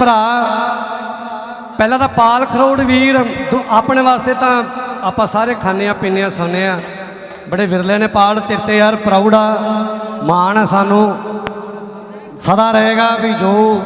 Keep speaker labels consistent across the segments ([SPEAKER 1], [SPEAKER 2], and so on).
[SPEAKER 1] ਭਰਾ, ਪਹਿਲਾਂ ਤਾਂ ਪਾਲ ਖਰੋੜ ਵੀਰ, ਦੂ- ਆਪਣੇ ਵਾਸਤੇ ਤਾਂ ਆਪਾਂ ਸਾਰੇ ਖਾਂਦੇ ਆ ਪੀਂਦੇ ਆ ਸੌਂਦੇ ਆ ਬੜੇ ਵਿਰਲੇ ਨੇ ਪਾਲ, ਤੇਰੇ ਤੇ ਯਾਰ ਪ੍ਰਾਊਡ ਆ, ਮਾਣ ਆ ਸਾਨੂੰ। ਸਦਾ ਰਹੇਗਾ ਵੀ ਜੋ,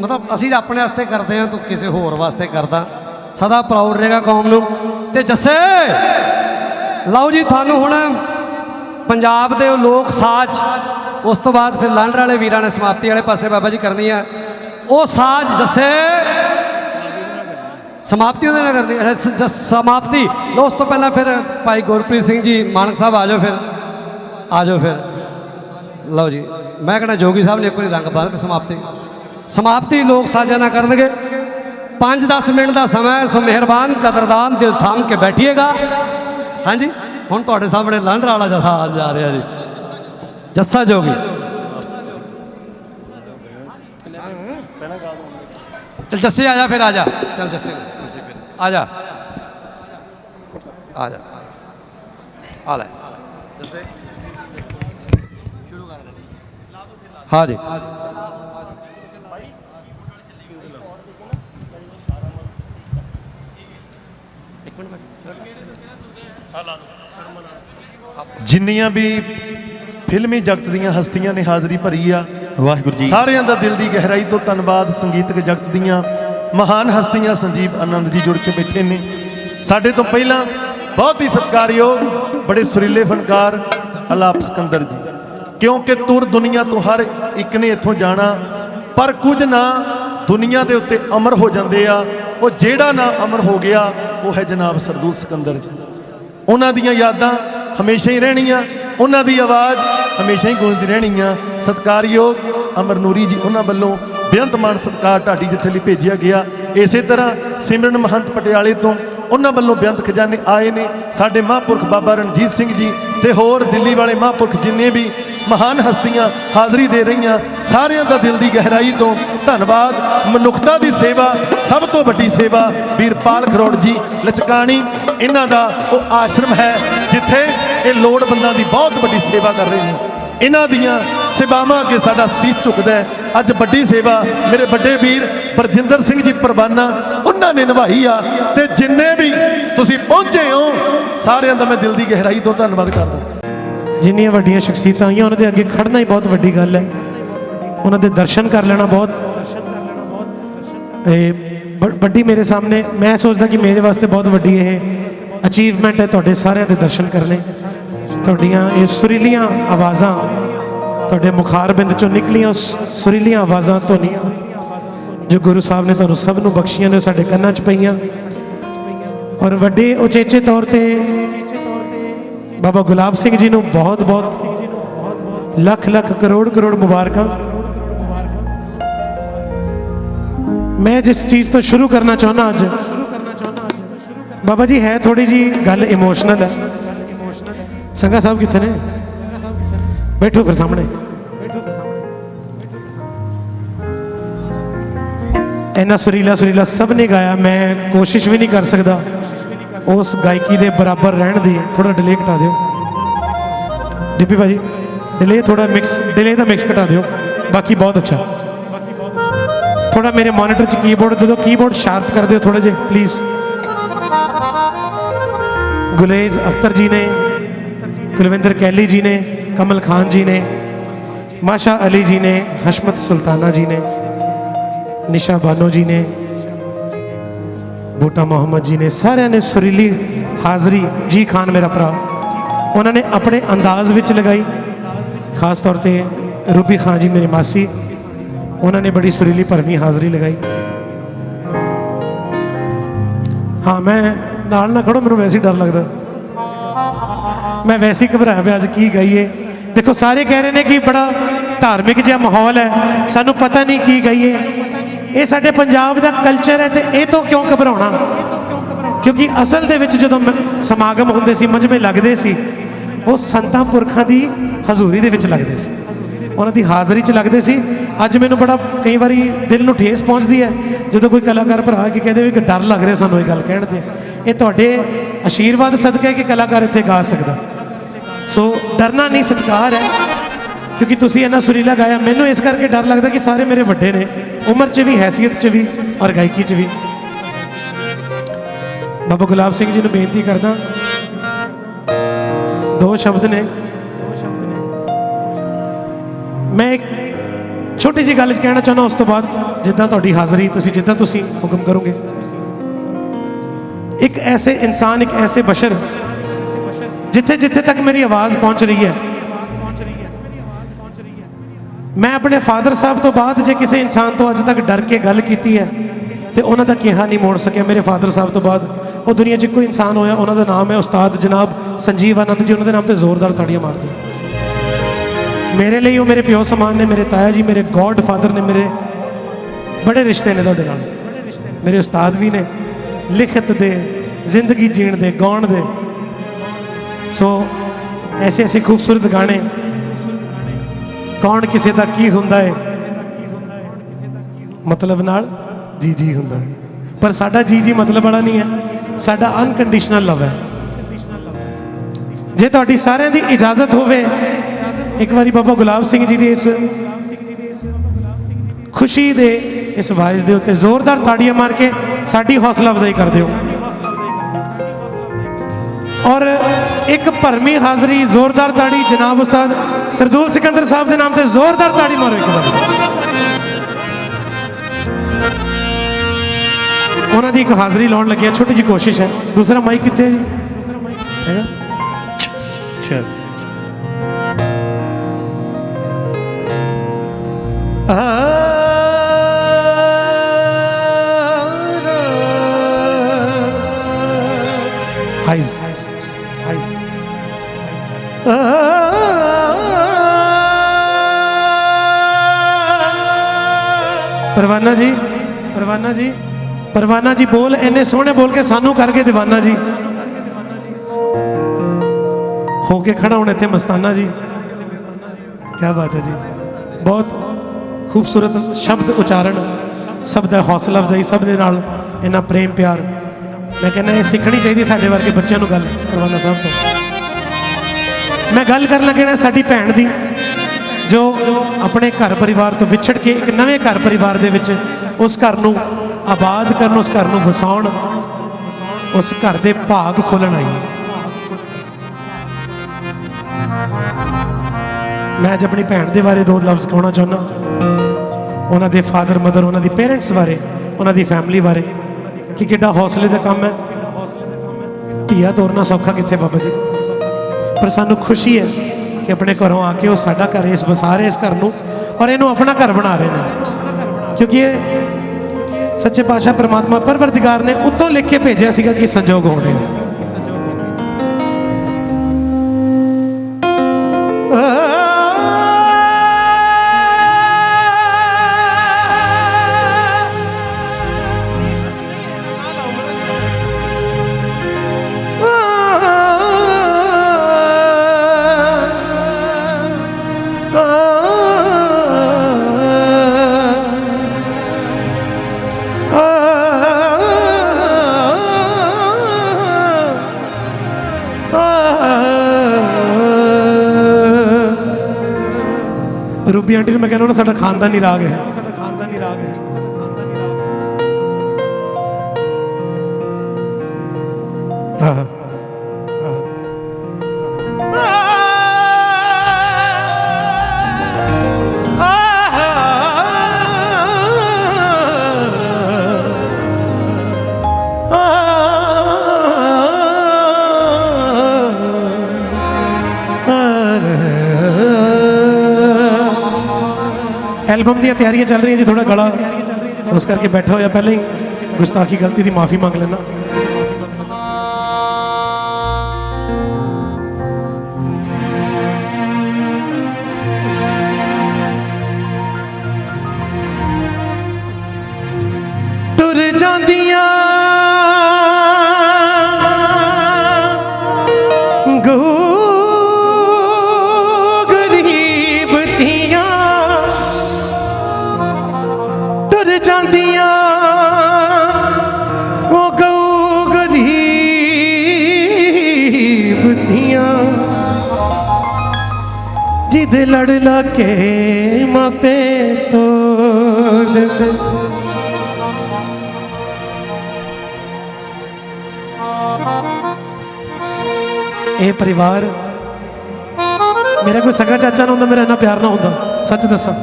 [SPEAKER 1] ਮਤਲਬ ਅਸੀਂ ਆਪਣੇ ਵਾਸਤੇ ਕਰਦੇ ਆ ਤੂੰ ਕਿਸੇ ਹੋਰ ਵਾਸਤੇ ਕਰਦਾ। ਸਦਾ ਪ੍ਰਾਊਡ ਰਹੇਗਾ ਕੌਮ ਨੂੰ। ਤੇ ਜੱਸੇ, ਲਓ ਜੀ, ਤੁਹਾਨੂੰ ਹੁਣ ਪੰਜਾਬ ਦੇ ਉਹ ਲੋਕ ਸਾਜ਼, ਉਸ ਤੋਂ ਬਾਅਦ ਫਿਰ ਲਾਂਡਰ ਵਾਲੇ ਵੀਰਾਂ ਨੇ ਸਮਾਪਤੀ ਵਾਲੇ ਪਾਸੇ ਬਾਬਾ ਜੀ ਕਰਨੀ ਆ। ਉਹ ਸਾਜ਼ ਜੱਸੇ। ਸਮਾਪਤੀ ਉਹਦੇ ਨਾਲ ਕਰਨੀ। ਅੱਛਾ, ਜਸ- ਸਮਾਪਤੀ। ਲਓ ਉਸ ਤੋਂ ਪਹਿਲਾਂ ਫਿਰ ਭਾਈ ਗੁਰਪ੍ਰੀਤ ਸਿੰਘ ਜੀ ਮਾਨਕ ਸਾਹਿਬ ਆ ਜਾਓ ਫਿਰ। ਆ ਜਾਓ ਫਿਰ। ਲਓ ਜੀ ਮੈਂ ਕਹਿੰਦਾ ਜੋਗੀ ਸਾਹਿਬ ਨੇ ਇੱਕ ਵਾਰੀ ਰੰਗ ਬਾਰ ਕੇ ਸਮਾਪਤੀ। ਸਮਾਪਤੀ ਲੋਕ ਸਾਜਾ ਨਾ ਕਰਨਗੇ। 5-10 ਮਿੰਟ ਦਾ ਸਮਾਂ ਹੈ, ਸੋ ਮਿਹਰਬਾਨ ਕਦਰਦਾਨ ਦਿਲ ਥਾਮ ਕੇ ਬੈਠੀਏਗਾ। ਹਾਂਜੀ ਹੁਣ ਤੁਹਾਡੇ ਸਾਹਮਣੇ ਲਾਂਡਰ ਵਾਲਾ ਜਥਾ ਆ ਜਾ ਰਿਹਾ ਜੀ। ਜੱਸਾ ਜੋਗੀ। ਚਲ ਜੱਸੇ ਆ ਜਾ ਫਿਰ ਆ ਜਾ। ਚਲ ਜੱਸੇ। ਜੱਸੇ ਫਿਰ। ਆ ਜਾ। ਆ ਜਾ। ਆ ਲੈ। ਜੱਸੇ। ਸ਼ੁਰੂ ਕਰ ਦੇ ਹਾਂ ਜੀ। ਇੱਕ ਮਿੰਟ
[SPEAKER 2] ਜਿੰਨੀਆਂ ਵੀ ਫਿਲਮੀ ਜਗਤ ਦੀਆਂ ਹਸਤੀਆਂ ਨੇ ਹਾਜ਼ਰੀ ਭਰੀ ਆ
[SPEAKER 3] ਵਾਹਿਗੁਰੂ ਜੀ।
[SPEAKER 2] ਸਾਰਿਆਂ ਦਾ ਦਿਲ ਦੀ ਗਹਿਰਾਈ ਤੋਂ ਧੰਨਵਾਦ ਸੰਗੀਤਕ ਜਗਤ ਦੀਆਂ ਮਹਾਨ ਹਸਤੀਆਂ ਸੰਜੀਵ ਆਨੰਦ ਜੀ ਜੁੜ ਕੇ ਬੈਠੇ ਨੇ। ਸਾਡੇ ਤੋਂ ਪਹਿਲਾਂ ਬਹੁਤ ਹੀ ਸਤਿਕਾਰਯੋਗ ਬੜੇ ਸੁਰੀਲੇ ਫਨਕਾਰ ਅਲਾਪ ਸਿਕੰਦਰ ਜੀ। ਕਿਉਂਕਿ ਤੁਰ ਦੁਨੀਆ ਤੋਂ ਹਰ ਇੱਕ ਨੇ ਇੱਥੋਂ ਜਾਣਾ ਪਰ ਕੁਝ ਨਾ ਦੁਨੀਆ ਦੇ ਉੱਤੇ ਅਮਰ ਹੋ ਜਾਂਦੇ ਆ ਉਹ ਜਿਹੜਾ ਨਾ ਅਮਰ ਹੋ ਗਿਆ ਉਹ ਹੈ ਜਨਾਬ ਸਰਦੂਲ ਸਿਕੰਦਰ ਜੀ। ਉਹਨਾਂ ਦੀਆਂ ਯਾਦਾਂ ਹਮੇਸ਼ਾ ਹੀ ਰਹਿਣੀਆਂ, ਉਹਨਾਂ ਦੀ ਆਵਾਜ਼ ਹਮੇਸ਼ਾ ਹੀ ਗੂੰਜਦੀ ਰਹਿਣੀ ਆ ਸਤਿਕਾਰਯੋਗ ਅਮਰ ਨੂਰੀ ਜੀ, ਉਹਨਾਂ ਵੱਲੋਂ ਬੇਅੰਤ ਮਾਨ ਸਤਿਕਾਰ ਢਾਡੀ ਜਿੱਥੇ ਲਈ ਭੇਜਿਆ ਗਿਆ। ਇਸੇ ਤਰ੍ਹਾਂ ਸਿਮਰਨ ਮਹੰਤ ਪਟਿਆਲੇ ਤੋਂ ਉਹਨਾਂ ਵੱਲੋਂ ਬੇਅੰਤ ਖਜ਼ਾਨੇ ਆਏ ਨੇ। ਸਾਡੇ ਮਹਾਂਪੁਰਖ ਬਾਬਾ ਰਣਜੀਤ ਸਿੰਘ ਜੀ ਤੇ ਹੋਰ ਦਿੱਲੀ ਵਾਲੇ ਮਹਾਂਪੁਰਖ ਜਿੰਨੇ ਵੀ ਮਹਾਨ ਹਸਤੀਆਂ ਹਾਜ਼ਰੀ ਦੇ ਰਹੀਆਂ ਸਾਰਿਆਂ ਦਾ ਦਿਲ ਦੀ ਗਹਿਰਾਈ ਤੋਂ ਧੰਨਵਾਦ। ਮਨੁੱਖਤਾ ਦੀ ਸੇਵਾ, ਸਭ ਤੋਂ ਵੱਡੀ ਸੇਵਾ ਵੀਰਪਾਲ ਖਰੋੜ ਜੀ ਲਚਕਾਣੀ। ਇਹਨਾਂ ਦਾ ਉਹ ਆਸ਼ਰਮ ਹੈ ਜਿੱਥੇ ਇਹ ਲੋੜਵੰਦਾਂ ਦੀ ਬਹੁਤ ਵੱਡੀ ਸੇਵਾ ਕਰ ਰਹੇ ਨੇ। ਇਹਨਾਂ ਦੀਆਂ ਸੇਵਾਵਾਂ ਅੱਗੇ ਸਾਡਾ ਸੀਸ ਝੁਕਦਾ ਅੱਜ ਵੱਡੀ ਸੇਵਾ ਮੇਰੇ ਵੱਡੇ ਵੀਰ ਬਰਜਿੰਦਰ ਸਿੰਘ ਜੀ ਪਰਵਾਨਾ, ਉਹਨਾਂ ਨੇ ਨਿਭਾਈ ਆ ਤੇ ਜਿੰਨੇ ਵੀ ਤੁਸੀਂ ਪਹੁੰਚੇ ਹੋ, ਸਾਰਿਆਂ ਦਾ ਮੈਂ ਦਿਲ ਦੀ ਗਹਿਰਾਈ ਤੋਂ ਧੰਨਵਾਦ ਕਰਦਾ।
[SPEAKER 4] ਜਿੰਨੀਆਂ ਵੱਡੀਆਂ ਸ਼ਖਸੀਅਤਾਂ ਆਈਆਂ, ਉਹਨਾਂ ਦੇ ਅੱਗੇ ਖੜਨਾ ਹੀ ਬਹੁਤ ਵੱਡੀ ਗੱਲ ਹੈ। ਉਹਨਾਂ ਦੇ ਦਰਸ਼ਨ ਕਰ ਲੈਣਾ ਬਹੁਤ। ਇਹ ਬ- ਵੱਡੀ ਮੇਰੇ ਸਾਹਮਣੇ, ਮੈਂ ਸੋਚਦਾ ਕਿ ਮੇਰੇ ਵਾਸਤੇ ਬਹੁਤ ਵੱਡੀ ਇਹ ਅਚੀਵਮੈਂਟ ਹੈ ਤੁਹਾਡੇ ਸਾਰਿਆਂ ਦੇ ਦਰਸ਼ਨ ਕਰਨੇ। ਤੁਹਾਡੀਆਂ ਇਹ ਸੁਰੀਲੀਆਂ ਆਵਾਜ਼ਾਂ ਤੁਹਾਡੇ ਮੁਖਾਰਬਿੰਦ ਚੋਂ ਨਿਕਲੀਆਂ ਸੁਰੀਲੀਆਂ ਆਵਾਜ਼ਾਂ ਧੁਨੀਆਂ, ਜੋ ਗੁਰੂ ਸਾਹਿਬ ਨੇ ਤੁਹਾਨੂੰ ਸਭ ਨੂੰ ਬਖਸ਼ੀਆਂ ਨੇ, ਉਹ ਸਾਡੇ ਕੰਨਾਂ 'ਚ ਪਈਆਂ। ਔਰ ਵੱਡੇ ਉਚੇਚੇ ਤੌਰ ਤੇ ਬਾਬਾ ਗੁਲਾਬ ਸਿੰਘ ਜੀ ਨੂੰ ਬਹੁਤ ਬਹੁਤ ਲੱਖ ਲੱਖ ਕਰੋੜ ਕਰੋੜ ਮੁਬਾਰਕਾਂ। ਮੈਂ ਜਿਸ ਚੀਜ਼ ਤੋਂ ਸ਼ੁਰੂ ਕਰਨਾ ਚਾਹੁੰਦਾ ਅੱਜ, ਬਾਬਾ ਜੀ ਹੈ ਥੋੜੀ ਜੀ ਗੱਲ ਇਮੋਸ਼ਨਲ ਹੈ। ਸੰਗਾ ਸਾਹਿਬ ਕਿੱਥੇ ਨੇ? ਬੈਠੋ ਫਿਰ ਸਾਹਮਣੇ। ਇੰਨਾ ਸੁਰੀਲਾ ਸੁਰੀਲਾ ਸਭ ਨੇ ਗਾਇਆ, ਮੈਂ ਕੋਸ਼ਿਸ਼ ਵੀ ਨਹੀਂ ਕਰ ਸਕਦਾ। ਉਸ ਗਾਇਕੀ ਦੇ ਬਰਾਬਰ ਰਹਿਣ ਦੀ ਥੋੜਾ ਡਿਲੇ ਘਟਾ ਦਿਓ ਡਿੱਪੀ ਭਾਜੀ ਡਿਲੇ ਥੋੜਾ ਮਿਕਸ ਡਿਲੇ ਦਾ ਮਿਕਸ ਘਟਾ ਦਿਓ ਬਾਕੀ ਬਹੁਤ ਅੱਛਾ ਥੋੜਾ ਮੇਰੇ ਮੋਨੀਟਰ 'ਚ ਕੀਬੋਰਡ ਦੇ ਦਿਓ ਕੀਬੋਰਡ ਸ਼ਾਰਪ ਕਰ ਦਿਓ ਥੋੜੇ ਜਿਹਾ ਪਲੀਜ਼ ਗੁਲੇਜ਼ ਅਖਤਰ ਜੀ ਨੇ ਕੁਲਵਿੰਦਰ ਕੈਲੀ ਜੀ ਨੇ ਕਮਲ ਖਾਨ ਜੀ ਨੇ ਮਾਸ਼ਾ ਅਲੀ ਜੀ ਨੇ ਹਸ਼ਮਤ ਸੁਲਤਾਨਾ ਜੀ ਨੇ ਨਿਸ਼ਾ ਬਾਨੋ ਜੀ ਨੇ ਬੂਟਾ ਮੁਹੰਮਦ ਜੀ ਨੇ ਸਾਰਿਆਂ ਨੇ ਸੁਰੀਲੀ ਹਾਜ਼ਰੀ, ਜੀ ਖਾਨ ਮੇਰਾ ਭਰਾ। ਉਹਨਾਂ ਨੇ ਆਪਣੇ ਅੰਦਾਜ਼ ਵਿੱਚ ਲਗਾਈ। ਖਾਸ ਤੌਰ ਤੇ ਰੂਬੀ ਖਾਨ ਜੀ ਮੇਰੀ ਮਾਸੀ। ਉਹਨਾਂ ਨੇ ਬੜੀ ਸੁਰੀਲੀ ਭਰਵੀਂ ਹਾਜ਼ਰੀ ਲਗਾਈ। ਹਾਂ, ਮੈਂ ਨਾਲ ਨਾ ਖੜੋ, ਮੈਨੂੰ ਵੈਸੇ ਹੀ ਡਰ ਲੱਗਦਾ। ਮੈਂ ਵੈਸੇ ਹੀ ਘਬਰਾਇਆ ਪਿਆ ਅੱਜ ਕੀ ਗਾਈਏ। ਦੇਖੋ, ਸਾਰੇ ਕਹਿ ਰਹੇ ਨੇ ਕਿ ਬੜਾ ਧਾਰਮਿਕ ਜਿਹਾ ਮਾਹੌਲ ਹੈ। ਸਾਨੂੰ ਪਤਾ ਨਹੀਂ ਕੀ ਗਾਈਏ। ਇਹ ਸਾਡੇ ਪੰਜਾਬ ਦਾ ਕਲਚਰ ਹੈ ਤੇ ਇਹ ਤੋਂ ਕਿਉਂ ਘਬਰਾਉਣਾ? ਕਿਉਂਕਿ ਅਸਲ ਦੇ ਵਿੱਚ ਜਦੋਂ ਮ- ਸਮਾਗਮ ਹੁੰਦੇ ਸੀ, ਮਜਮੇ ਲੱਗਦੇ ਸੀ, ਉਹ ਸੰਤਾਂ ਪੁਰਖਾਂ ਦੀ ਹਜ਼ੂਰੀ ਦੇ ਵਿੱਚ ਲੱਗਦੇ ਸੀ। ਉਹਨਾਂ ਦੀ ਹਾਜ਼ਰੀ 'ਚ ਲੱਗਦੇ ਸੀ। ਅੱਜ ਮੈਨੂੰ ਬੜਾ ਕਈ ਵਾਰੀ ਦਿਲ ਨੂੰ ਠੇਸ ਪਹੁੰਚਦੀ ਹੈ। ਜਦੋਂ ਕੋਈ ਕਲਾਕਾਰ ਭਰਾ ਕੇ ਕਹਿੰਦੇ ਵੀ ਕਿ ਡਰ ਲੱਗ ਰਿਹਾ ਸਾਨੂੰ ਇਹ ਗੱਲ ਕਹਿਣ ਤੇ, ਇਹ ਤੁਹਾਡੇ ਆਸ਼ੀਰਵਾਦ ਸਦਕਾ ਹੈ ਕਿ ਕਲਾਕਾਰ ਇੱਥੇ ਗਾ ਸਕਦਾ। ਸੋ ਡਰਨਾ ਨਹੀਂ ਸਤਿਕਾਰ ਹੈ। ਕਿਉਂਕਿ ਤੁਸੀਂ ਇੰਨਾ ਸੁਰੀਲਾ ਗਾਇਆ, ਮੈਨੂੰ ਇਸ ਕਰਕੇ ਡਰ ਲੱਗਦਾ ਕਿ ਸਾਰੇ ਮੇਰੇ ਵੱਡੇ ਨੇ। ਉਮਰ 'ਚ ਵੀ, ਹੈਸੀਅਤ 'ਚ ਵੀ, ਔਰ ਗਾਇਕੀ 'ਚ ਵੀ। ਬਾਬਾ ਗੁਲਾਬ ਸਿੰਘ ਜੀ ਨੂੰ ਬੇਨਤੀ ਕਰਦਾ, ਦੋ ਸ਼ਬਦ ਨੇ। ਮੈਂ ਇੱਕ ਛੋਟੀ ਜਿਹੀ ਗੱਲ ਕਹਿਣਾ ਚਾਹੁੰਦਾ, ਉਸ ਤੋਂ ਬਾਅਦ ਜਿੱਦਾਂ ਤੁਹਾਡੀ ਹਾਜ਼ਰੀ, ਤੁਸੀਂ ਜਿੱਦਾਂ ਤੁਸੀਂ ਹੁਕਮ ਕਰੋਗੇ। ਇੱਕ ਐਸੇ ਇਨਸਾਨ, ਇੱਕ ਐਸੇ ਬਸ਼ਰ ਜਿੱਥੇ ਜਿੱਥੇ ਤੱਕ ਮੇਰੀ ਆਵਾਜ਼ ਪਹੁੰਚ ਰਹੀ ਹੈ ਮੈਂ ਆਪਣੇ ਫਾਦਰ ਸਾਹਿਬ ਤੋਂ ਬਾਅਦ ਜੇ ਕਿਸੇ ਇਨਸਾਨ ਤੋਂ ਅੱਜ ਤੱਕ ਡਰ ਕੇ ਗੱਲ ਕੀਤੀ ਹੈ, ਤੇ ਉਹਨਾਂ ਦਾ ਕਿਹਾ ਨਹੀਂ ਮੋੜ ਸਕਿਆ ਮੇਰੇ ਫਾਦਰ ਸਾਹਿਬ ਤੋਂ ਬਾਅਦ। ਉਹ ਦੁਨੀਆ 'ਚ ਕੋਈ ਇਨਸਾਨ ਹੋਇਆ, ਉਹਨਾਂ ਦਾ ਨਾਮ ਹੈ ਉਸਤਾਦ ਜਨਾਬ ਸੰਜੀਵ ਆਨੰਦ ਜੀ, ਉਹਨਾਂ ਦੇ ਨਾਮ ਤੇ ਜ਼ੋਰਦਾਰ ਤਾੜੀਆਂ ਮਾਰਦੇ। ਮੇਰੇ ਲਈ ਉਹ ਮੇਰੇ ਪਿਓ ਸਮਾਨ ਨੇ, ਮੇਰੇ ਤਾਇਆ ਜੀ, ਮੇਰੇ ਗੋਡ ਫਾਦਰ ਨੇ, ਮੇਰੇ ਬੜੇ ਰਿਸ਼ਤੇ ਨੇ ਤੁਹਾਡੇ ਨਾਲ। ਮੇਰੇ ਉਸਤਾਦ ਵੀ ਨੇ, ਲਿਖਤ ਦੇ, ਜ਼ਿੰਦਗੀ ਜੀਣ ਦੇ, ਗਾਉਣ ਦੇ। ਸੋ ਐਸੇ ਐਸੇ ਖੂਬਸੂਰਤ ਗਾਣੇ ਕੌਣ ਕਿਸੇ ਦਾ ਕੀ ਹੁੰਦਾ ਹੈ ਮਤਲਬ ਨਾਲ ਜੀ ਜੀ ਹੁੰਦਾ ਹੈ ਪਰ ਸਾਡਾ ਜੀ ਜੀ ਮਤਲਬ ਵਾਲਾ ਨਹੀਂ ਹੈ। ਸਾਡਾ ਅਨਕੰਡੀਸ਼ਨਲ ਲਵ ਹੈ। ਜੇ ਤੁਹਾਡੀ ਸਾਰਿਆਂ ਦੀ ਇਜਾਜ਼ਤ ਹੋਵੇ, ਇੱਕ ਵਾਰੀ ਬਾਬਾ ਗੁਲਾਬ ਸਿੰਘ ਜੀ ਦੀ ਇਸ ਖੁਸ਼ੀ ਦੇ ਇਸ ਵਾਇਸ ਦੇ ਉੱਤੇ ਜ਼ੋਰਦਾਰ ਤਾੜੀਆਂ ਮਾਰ ਕੇ ਸਾਡੀ ਹੌਸਲਾ ਅਫਜ਼ਾਈ ਕਰ ਦਿਓ। ਔਰ ਇੱਕ ਭਰਮੀ ਹਾਜ਼ਰੀ, ਜ਼ੋਰਦਾਰ ਤਾੜੀ, ਜਨਾਬ ਉਸਤਾਦ ਸਰਦੂਲ ਸਿਕੰਦਰ ਸਾਹਿਬ ਦੇ ਨਾਮ ਤੇ ਜ਼ੋਰਦਾਰ ਤਾੜੀ ਮਾਰੋ ਇੱਕ ਵਾਰ। ਉਹਨਾਂ ਦੀ ਇੱਕ ਹਾਜ਼ਰੀ ਲਾਉਣ ਲੱਗਿਆ, ਛੋਟੀ ਜਿਹੀ ਕੋਸ਼ਿਸ਼ ਹੈ। ਦੂਸਰਾ ਮਾਈਕ ਕਿੱਥੇ ਹੈ ਜੀ? ਹੈਗਾ? ਚਲ ਹਾਈਜ਼ ਪਰਵਾਨਾ ਜੀ ਪਰਵਾਨਾ ਜੀ ਪਰਵਾਨਾ ਜੀ ਬੋਲ, ਇੰਨੇ ਸੋਹਣੇ ਬੋਲ ਕੇ ਸਾਨੂੰ ਕਰਕੇ دیਵਾਨਾ ਜੀ। ਹੋ ਕੇ ਖੜਾ ਹੁਣ ਇੱਥੇ ਮਸਤਾਨਾ ਜੀ। ਕੀ ਬਾਤ ਹੈ ਜੀ। ਬਹੁਤ ਖੂਬਸੂਰਤ ਸ਼ਬਦ ਉਚਾਰਨ, ਸਭ ਦਾ ਹੌਸਲਾ ਅਫਜ਼ਾਈ ਸਭ ਦੇ ਨਾਲ, ਇੰਨਾ ਪ੍ਰੇਮ ਪਿਆਰ। ਮੈਂ ਕਹਿੰਦਾ ਇਹ ਸਿੱਖਣੀ ਚਾਹੀਦੀ ਸਾਡੇ ਵਰਗੇ ਬੱਚਿਆਂ ਨੂੰ ਗੱਲ, ਪਰਵਾਨਾ ਸਾਹਿਬ ਤੋਂ। ਮੈਂ ਗੱਲ ਕਰਨ ਲੱਗਣਾ ਸਾਡੀ ਭੈਣ ਦੀ। ਜੋ ਆਪਣੇ ਘਰ ਪਰਿਵਾਰ ਤੋਂ ਵਿਛੜ ਕੇ ਇੱਕ ਨਵੇਂ ਘਰ ਪਰਿਵਾਰ ਦੇ ਵਿੱਚ ਉਸ ਘਰ ਨੂੰ ਆਬਾਦ ਕਰਨ, ਉਸ ਘਰ ਨੂੰ ਵਸਾਉਣ, ਉਸ ਘਰ ਦੇ ਭਾਗ ਖੋਲਣ ਆਈ ਮੈਂ ਅੱਜ ਆਪਣੀ ਭੈਣ ਦੇ ਬਾਰੇ ਦੋ ਲਫ਼ਜ਼ ਕਹਣਾ ਚਾਹੁੰਦਾ। ਉਹਨਾਂ ਦੇ ਫਾਦਰ ਮਦਰ ਉਹਨਾਂ ਦੀ ਪੇਰੈਂਟਸ ਬਾਰੇ, ਉਹਨਾਂ ਦੀ ਫੈਮਿਲੀ ਬਾਰੇ ਕਿ ਕਿੱਡਾ ਹੌਸਲੇ ਦਾ ਕੰਮ ਹੈ। ਧੀਆ ਤੋਰਨਾ ਸੌਖਾ ਕਿੱਥੇ ਬਾਬਾ ਜੀ? ਪਰ ਸਾਨੂੰ ਖੁਸ਼ੀ ਹੈ ਕਿ ਆਪਣੇ ਘਰੋਂ ਆ ਕੇ ਉਹ ਸਾਡਾ ਘਰ ਇਸ ਵਸਾ ਰਹੇ ਇਸ ਘਰ ਨੂੰ ਔਰ ਇਹਨੂੰ ਆਪਣਾ ਘਰ ਬਣਾ ਰਹੇ ਨੇ। ਕਿਉਂਕਿ ਇਹ ਸੱਚੇ ਪਾਤਸ਼ਾਹ ਪ੍ਰਮਾਤਮਾ ਪਰਵਰਦੀਗਾਰ ਨੇ ਉੱਤੋਂ ਲਿਖ ਕੇ ਭੇਜਿਆ ਸੀਗਾ ਕਿ ਸੰਜੋਗ ਹੋਣੇ ਰੂਬੀ ਆਂਟੀ ਨੂੰ ਮੈਂ ਕਹਿੰਦਾ ਉਹਨਾਂ ਸਾਡਾ ਖਾਨਦਾਨੀ ਰਾਗ ਹੈ। ਸਾਡਾ ਖਾਨਦਾਨੀ ਰਾਗ ਹੈ ਐਲਬਮ ਦੀਆਂ ਤਿਆਰੀਆਂ ਚੱਲ ਰਹੀਆਂ ਜੀ ਥੋੜਾ ਗਲਾ ਉਸ ਕਰਕੇ ਬੈਠਾ ਹੋਇਆ। ਪਹਿਲਾਂ ਹੀ ਗੁਸਤਾਖੀ ਗਲਤੀ ਦੀ ਮਾਫੀ ਮੰਗ ਲੈਣਾ ਦੇ ਲੜ ਲਾ ਕੇ ਮਾਪੇ ਤੋੜ ਦਿੰਦੇ ਇਹ ਪਰਿਵਾਰ ਮੇਰਾ ਕੋਈ ਸਗਾ ਚਾਚਾ ਨਾ ਹੁੰਦਾ ਮੇਰਾ ਇੰਨਾ ਪਿਆਰ ਨਾ ਹੁੰਦਾ ਸੱਚ ਦੱਸਾਂ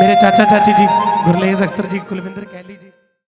[SPEAKER 4] ਮੇਰੇ ਚਾਚਾ ਚਾਚੀ ਜੀ ਗੁਰਲੇਜ਼ ਅਖਤਰ ਜੀ ਕੁਲਵਿੰਦਰ ਕੈਲੀ ਜੀ